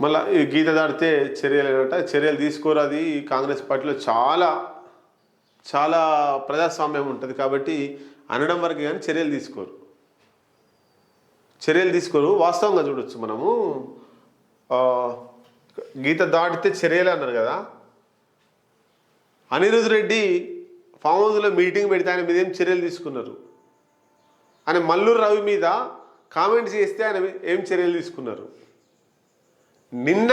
మళ్ళీ గీత దాటితే చర్యలు ఏంటంటే చర్యలు తీసుకోరు అది? కాంగ్రెస్ పార్టీలో చాలా చాలా ప్రజాస్వామ్యం ఉంటుంది కాబట్టి అనడం వరకు కానీ చర్యలు తీసుకోరు. చర్యలు తీసుకోరు. వాస్తవంగా చూడొచ్చు మనము. గీత దాటితే చర్యలు అన్నారు కదా. అనిరుద్ రెడ్డి ఫామ్ హౌస్లో మీటింగ్ పెడితే ఆయన మీద ఏం చర్యలు తీసుకున్నారు? ఆయన మల్లూరు రవి మీద కామెంట్స్ చేస్తే ఆయన ఏం చర్యలు తీసుకున్నారు? నిన్న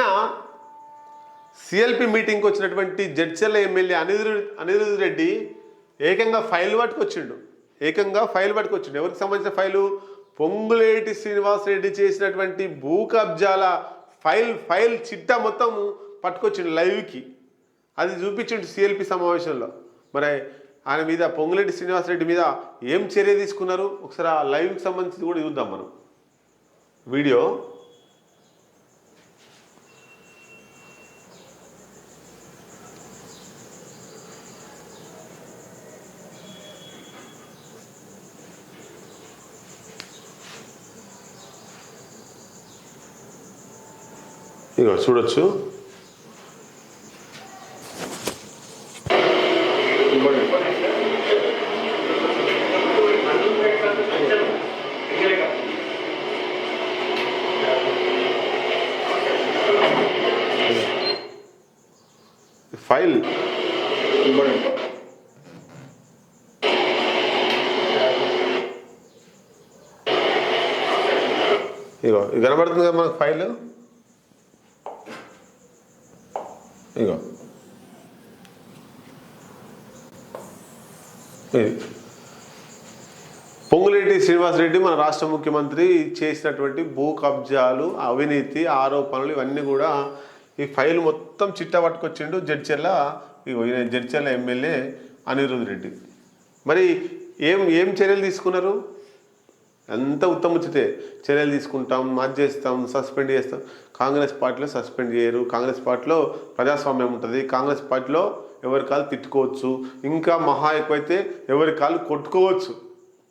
సిఎల్పి మీటింగ్కి వచ్చినటువంటి జడ్చర్ల ఎమ్మెల్యే అనిరుద్ అనిరుద్ రెడ్డి ఏకంగా ఫైల్ పట్టుకొచ్చిండు. ఏకంగా ఫైల్ పట్టుకొచ్చిండు. ఎవరికి సంబంధించిన ఫైలు? పొంగులేటి శ్రీనివాస్ రెడ్డి చేసినటువంటి భూ కబ్జాల ఫైల్ ఫైల్ చిట్టా మొత్తం పట్టుకొచ్చిండు లైవ్కి అది చూపించిండు సిఎల్పి సమావేశంలో. మరి ఆయన మీద పొంగులేటి శ్రీనివాస్ రెడ్డి మీద ఏం చర్య తీసుకున్నారు? ఒకసారి ఆ లైవ్కి సంబంధించి కూడా చూద్దాం మనం. వీడియో ఇక చూడొచ్చు. ఫైల్. ఇగో ఇది కనబడుతుంది కదా మనకు ఫైల్? ఇగో. ఇది పొంగులేటి శ్రీనివాసరెడ్డి మన రాష్ట్ర ముఖ్యమంత్రి చేసినటువంటి భూ కబ్జాలు అవినీతి ఆరోపణలు ఇవన్నీ కూడా ఈ ఫైల్ మొత్తం చిట్ట పట్టుకొచ్చిండు జడ్చెల్ల ఇగో జడ్చెల్ల ఎమ్మెల్యే అనిరుద్ రెడ్డి. మరి ఏం ఏం చర్యలు తీసుకున్నారు? ఎంత ఉత్తముచ్చితే చర్యలు తీసుకుంటాం అది చేస్తాం సస్పెండ్ చేస్తాం. కాంగ్రెస్ పార్టీలో సస్పెండ్ చేయరు. కాంగ్రెస్ పార్టీలో ప్రజాస్వామ్యం ఉంటుంది. కాంగ్రెస్ పార్టీలో ఎవరి కాలు తిట్టుకోవచ్చు. ఇంకా మహా ఎక్కువైతే ఎవరి కాలు కొట్టుకోవచ్చు.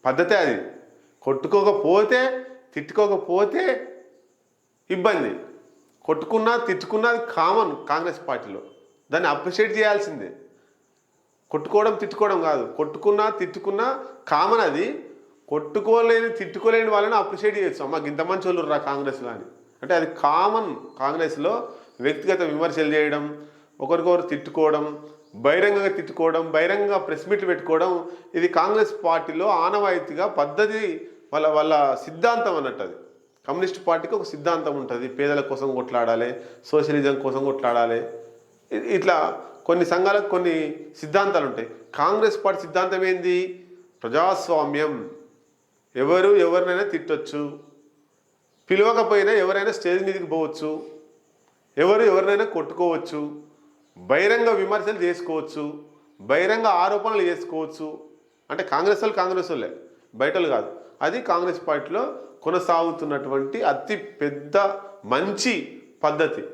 పద్ధతే అది. కొట్టుకోకపోతే తిట్టుకోకపోతే ఇబ్బంది. కొట్టుకున్నా తిట్టుకున్నా అది కామన్ కాంగ్రెస్ పార్టీలో. దాన్ని అప్రిషియేట్ చేయాల్సిందే. కొట్టుకోవడం తిట్టుకోవడం కాదు. కొట్టుకున్నా తిట్టుకున్నా కామన్ అది. కొట్టుకోలేని తిట్టుకోలేని వాళ్ళని అప్రిషియేట్ చేయొచ్చు. అమ్మ ఇంత మంచి వాళ్ళు రా కాంగ్రెస్లో అని. అంటే అది కామన్ కాంగ్రెస్లో వ్యక్తిగత విమర్శలు చేయడం ఒకరికొకరు తిట్టుకోవడం బహిరంగంగా తిట్టుకోవడం బహిరంగంగా ప్రెస్ మీట్లు పెట్టుకోవడం ఇది కాంగ్రెస్ పార్టీలో ఆనవాయితీగా పద్ధతి వాళ్ళ వాళ్ళ సిద్ధాంతం అన్నట్టు అది. కమ్యూనిస్ట్ పార్టీకి ఒక సిద్ధాంతం ఉంటుంది. పేదల కోసం కొట్లాడాలి సోషలిజం కోసం కొట్లాడాలి. ఇట్లా కొన్ని సంఘాలకు కొన్ని సిద్ధాంతాలు ఉంటాయి. కాంగ్రెస్ పార్టీ సిద్ధాంతం ఏంది? ప్రజాస్వామ్యం. ఎవరు ఎవరినైనా తిట్టొచ్చు. పిలవకపోయినా ఎవరైనా స్టేజ్ మీదకి పోవచ్చు. ఎవరు ఎవరినైనా కొట్టుకోవచ్చు. బహిరంగ విమర్శలు చేసుకోవచ్చు. బహిరంగ ఆరోపణలు చేసుకోవచ్చు. అంటే కాంగ్రెస్ వాళ్ళు కాంగ్రెస్ వాళ్ళే బయటలు కాదు. అది కాంగ్రెస్ పార్టీలో కొనసాగుతున్నటువంటి అతి పెద్ద మంచి పద్ధతి.